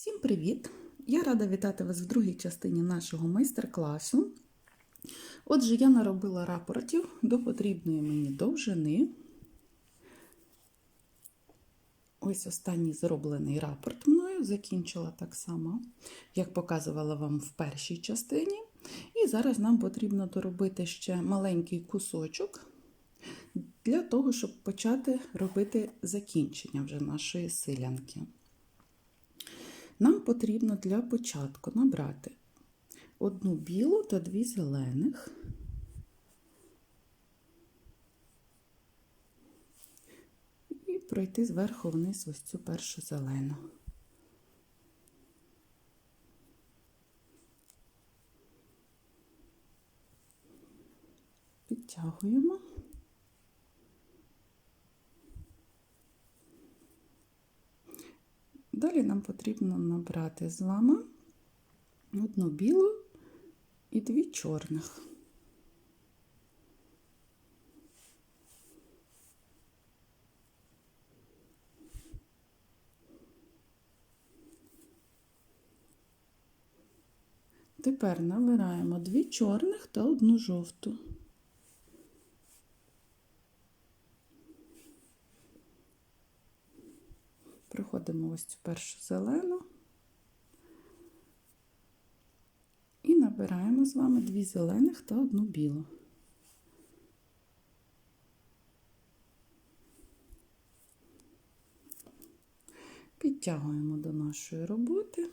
Всім привіт! Я рада вітати вас в другій частині нашого майстер-класу. Отже, я наробила рапортів до потрібної мені довжини. Ось останній зроблений рапорт мною закінчила так само, як показувала вам в першій частині. І зараз нам потрібно доробити ще маленький кусочок для того, щоб почати робити закінчення вже нашої силянки. Нам потрібно для початку набрати одну білу та дві зелених. І пройти зверху вниз ось цю першу зелену. Підтягуємо. Далі нам потрібно набрати з вами одну білу і дві чорних. Тепер набираємо дві чорних та одну жовту. Проходимо ось цю першу зелену і набираємо з вами дві зелених та одну білу. Підтягуємо до нашої роботи.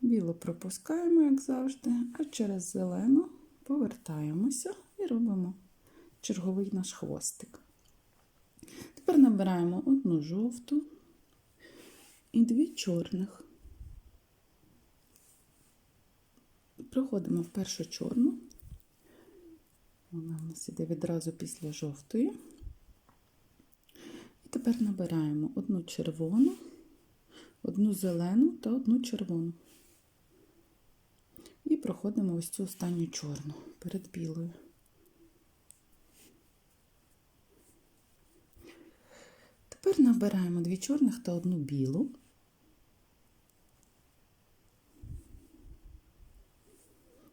Білу пропускаємо, як завжди, а через зелену повертаємося і робимо черговий наш хвостик. Тепер набираємо одну жовту і дві чорних. Проходимо в першу чорну. Вона у нас іде відразу після жовтої. І тепер набираємо одну червону, одну зелену та одну червону. І проходимо ось цю останню чорну перед білою. Тепер набираємо дві чорних та одну білу.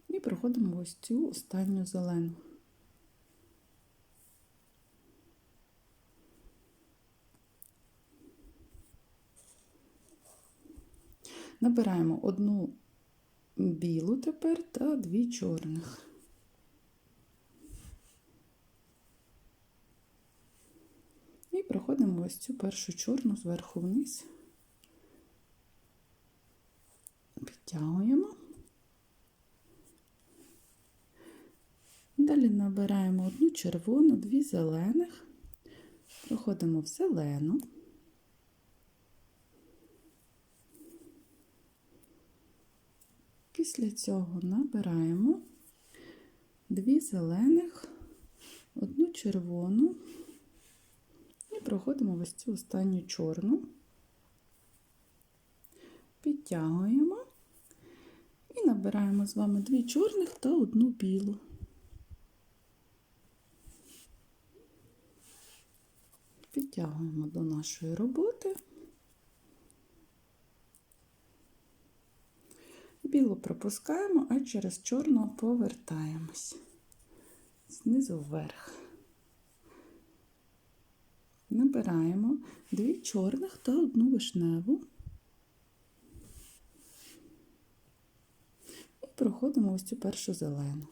І проходимо ось цю останню зелену. Набираємо одну білу тепер та дві чорних. І проходимо ось цю першу чорну зверху вниз, підтягуємо. Далі набираємо одну червону, дві зелених, проходимо в зелену. Після цього набираємо дві зелених, одну червону проходимо ось цю останню чорну, підтягуємо і набираємо з вами дві чорних та одну білу. Підтягуємо до нашої роботи. Білу пропускаємо, а через чорну повертаємось знизу вверх. Набираємо дві чорних та одну вишневу. І проходимо ось цю першу зелену.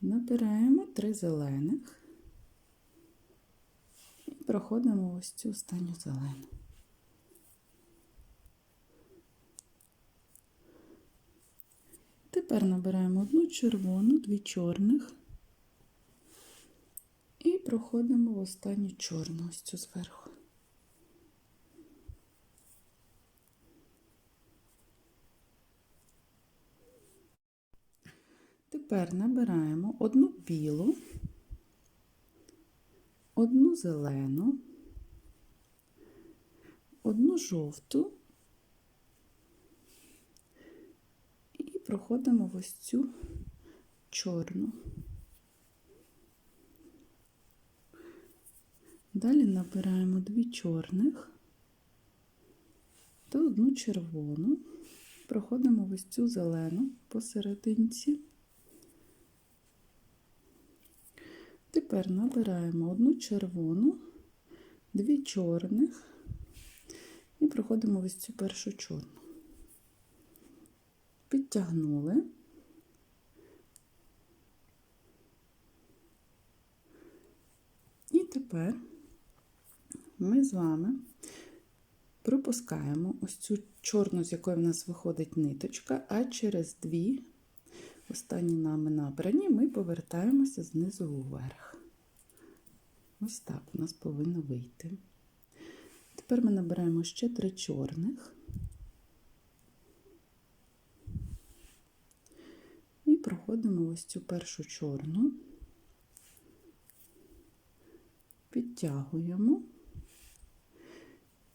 Набираємо три зелених і проходимо ось цю останню зелену. Тепер набираємо одну червону, дві чорних і проходимо в останню чорну ось цю зверху. Тепер набираємо одну білу, одну зелену, одну жовту проходимо в ось цю чорну. Далі набираємо дві чорних та одну червону, проходимо в ось цю зелену посерединці. Тепер набираємо одну червону, дві чорних і проходимо в ось цю першу чорну. Підтягнули. І тепер ми з вами пропускаємо ось цю чорну, з якої в нас виходить ниточка, а через дві, останні нами набрані, ми повертаємося знизу вверх. Ось так у нас повинно вийти. Тепер ми набираємо ще три чорних. І проходимо ось цю першу чорну, підтягуємо,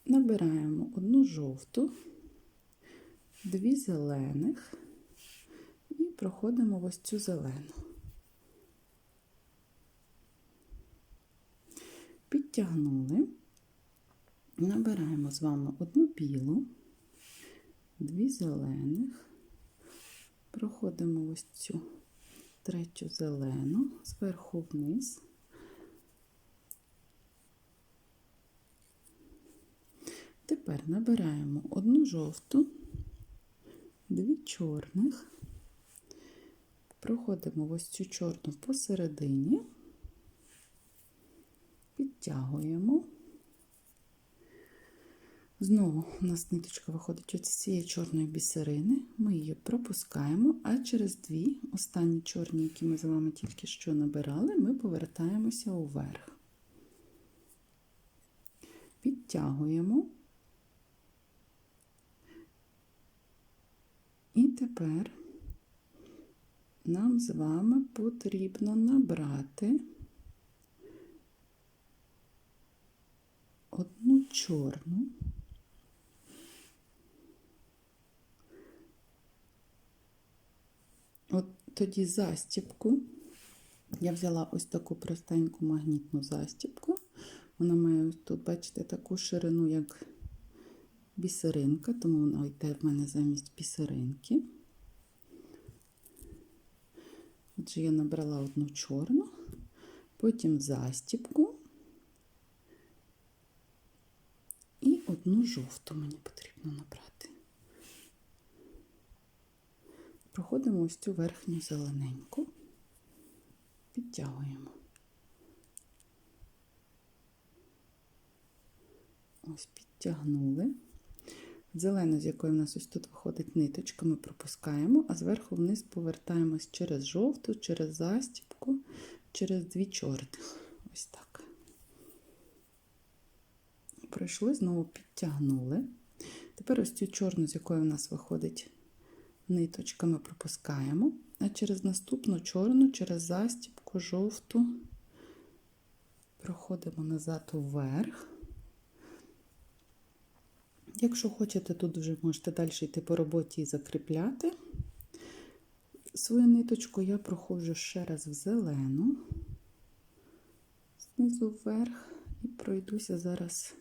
набираємо одну жовту, дві зелених і проходимо ось цю зелену. Підтягнули, набираємо з вами одну білу, дві зелених, проходимо ось цю третю зелену зверху вниз. Тепер набираємо одну жовту, дві чорних, проходимо ось цю чорну посередині, підтягуємо. Знову у нас ниточка виходить з цієї чорної бісерини, ми її пропускаємо, а через дві останні чорні, які ми з вами тільки що набирали, ми повертаємося уверх. Підтягуємо. І тепер нам з вами потрібно набрати одну чорну. От тоді застіпку. Я взяла ось таку простеньку магнітну застіпку. Вона має ось тут, бачите, таку ширину, як бісеринка, тому вона йде в мене замість бісеринки. Отже, я набрала одну чорну, потім застіпку і одну жовту мені потрібно набрати. Проходимо ось цю верхню зелененьку, підтягуємо. Ось підтягнули. Зелену, з якої в нас ось тут виходить ниточка, ми пропускаємо, а зверху вниз повертаємось через жовту, через застіпку, через дві чорних. Ось так. Пройшли, знову підтягнули. Тепер ось цю чорну, з якої в нас виходить ниточка, ми пропускаємо, а через наступну чорну, через застіпку, жовту, проходимо назад вверх. Якщо хочете, тут вже можете далі йти по роботі і закріпляти свою ниточку, я проходжу ще раз в зелену, знизу вверх, і пройдуся зараз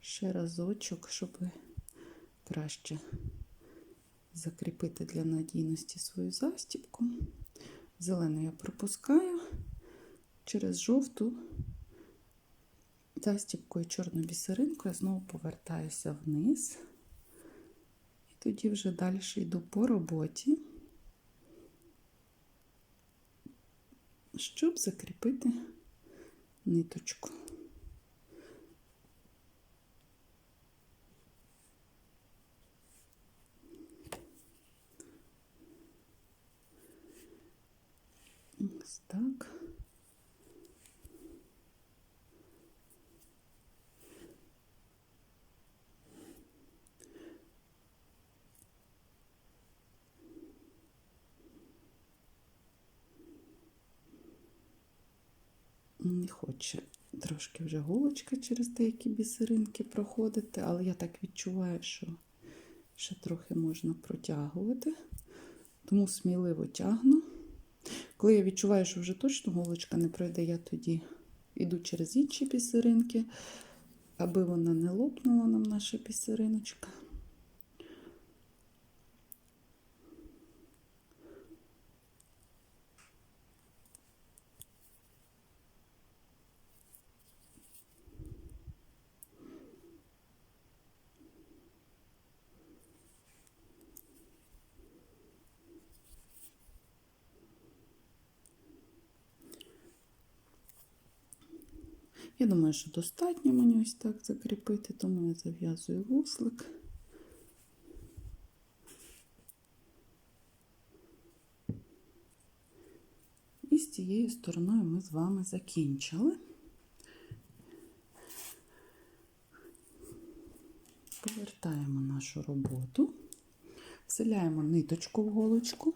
ще разочок, щоб краще закріпити для надійності свою застіпку. Зелену я пропускаю через жовту застіпкою чорну бісеринку я знову повертаюся вниз. І тоді вже далі йду по роботі, щоб закріпити ниточку. Ось так. Не хоче трошки вже голочка через деякі бісеринки проходити, але я так відчуваю, що ще трохи можна протягувати, тому сміливо тягну. Коли я відчуваю, що вже точно голочка не пройде, я тоді йду через інші пісеринки, аби вона не лопнула нам наша бісериночка. Я думаю, що достатньо мені ось так закріпити, тому я зав'язую вуслик. І з цією стороною ми з вами закінчили. Повертаємо нашу роботу, вселяємо ниточку в голочку.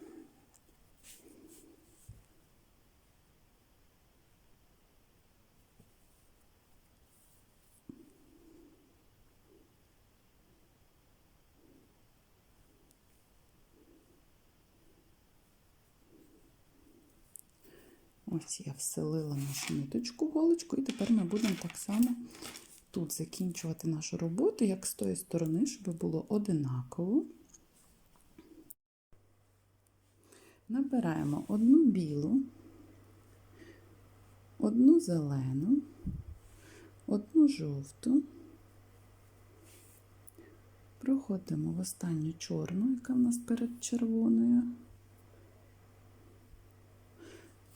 Ось я вселила нашу ниточку голочку, і тепер ми будемо так само тут закінчувати нашу роботу, як з тої сторони, щоб було одинаково. Набираємо одну білу, одну зелену, одну жовту, проходимо в останню чорну, яка в нас перед червоною.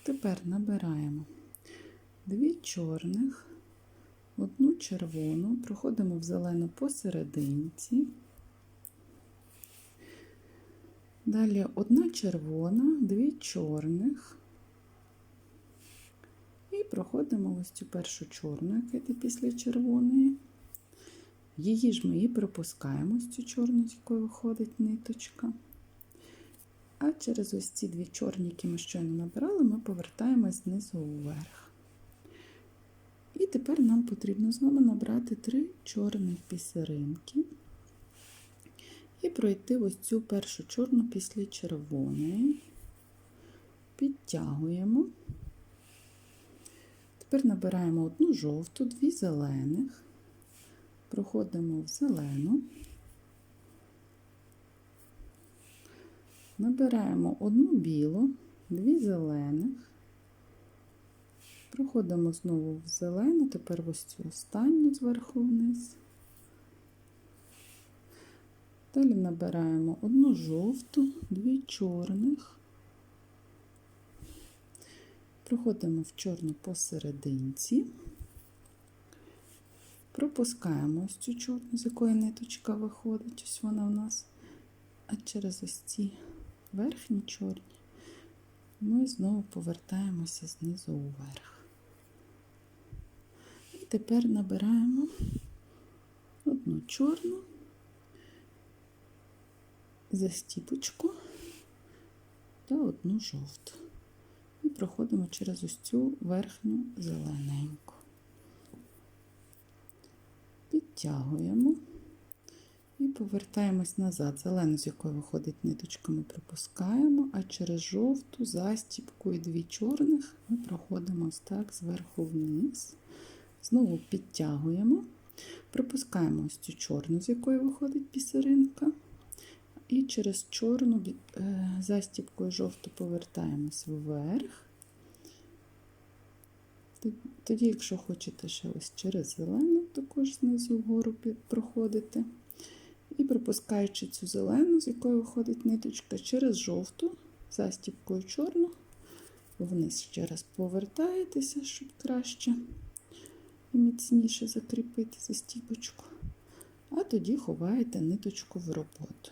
Тепер набираємо дві чорних, одну червону, проходимо в зелену посерединці. Далі одна червона, дві чорних. І проходимо ось цю першу чорну, яка йде після червоної. Її ж ми і пропускаємо з цю чорну, з якої виходить ниточка. А через ось ці дві чорні, які ми щойно набирали, ми повертаємось знизу вверх. І тепер нам потрібно з вами набрати три чорних бісеринки і пройти ось цю першу чорну після червоної. Підтягуємо. Тепер набираємо одну жовту, дві зелених, проходимо в зелену. Набираємо одну білу, дві зелених, проходимо знову в зелену, тепер ось цю останню зверху вниз. Далі набираємо одну жовту, дві чорних, проходимо в чорну посерединці, пропускаємо ось цю чорну, з якої ниточка виходить, ось вона в нас, а через ось ці верхні чорні, ми знову повертаємося знизу вверх. І тепер набираємо одну чорну застіпочку та одну жовту. І проходимо через ось цю верхню зелененьку. Підтягуємо. І повертаємось назад. Зелену, з якої виходить ниточка, ми пропускаємо, а через жовту застіпку і дві чорних ми проходимо ось так зверху вниз. Знову підтягуємо, пропускаємо ось цю чорну, з якої виходить пісеринка. І через чорну е, застіпку і жовту повертаємось вверх. Тоді, якщо хочете ще ось через зелену, також знизу вгору проходити. І пропускаючи цю зелену, з якої виходить ниточка, через жовту, застіпкою чорну, вниз ще раз повертаєтеся, щоб краще і міцніше закріпити застіпочку. А тоді ховаєте ниточку в роботу.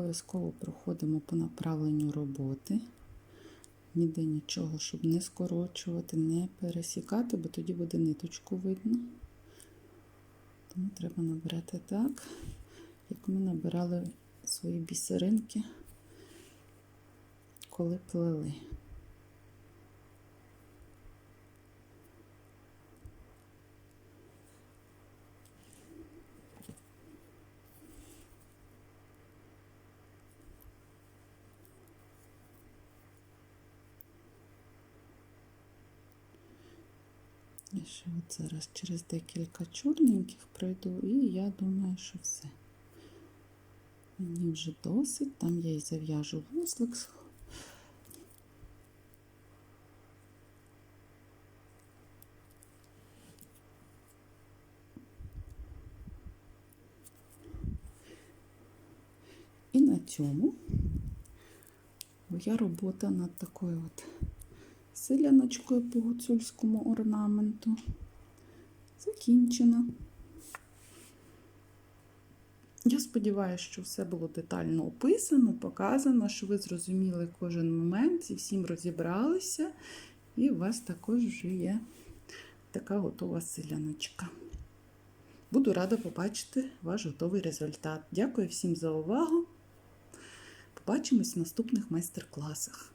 Обов'язково проходимо по направленню роботи. Ніде нічого, щоб не скорочувати, не пересікати, бо тоді буде ниточку видно. Тому треба набирати так, як ми набирали свої бісеринки, коли плели. І ще от зараз через декілька чорненьких пройду, і я думаю, що все. Мені вже досить, там я і зав'яжу вузлик. І на цьому моя робота над такою от селяночкою по гуцульському орнаменту закінчена. Я сподіваюся, що все було детально описано, показано, що ви зрозуміли кожен момент і всім розібралися, і у вас також вже є така готова селяночка. Буду рада побачити ваш готовий результат. Дякую всім за увагу. Побачимось в наступних майстер-класах.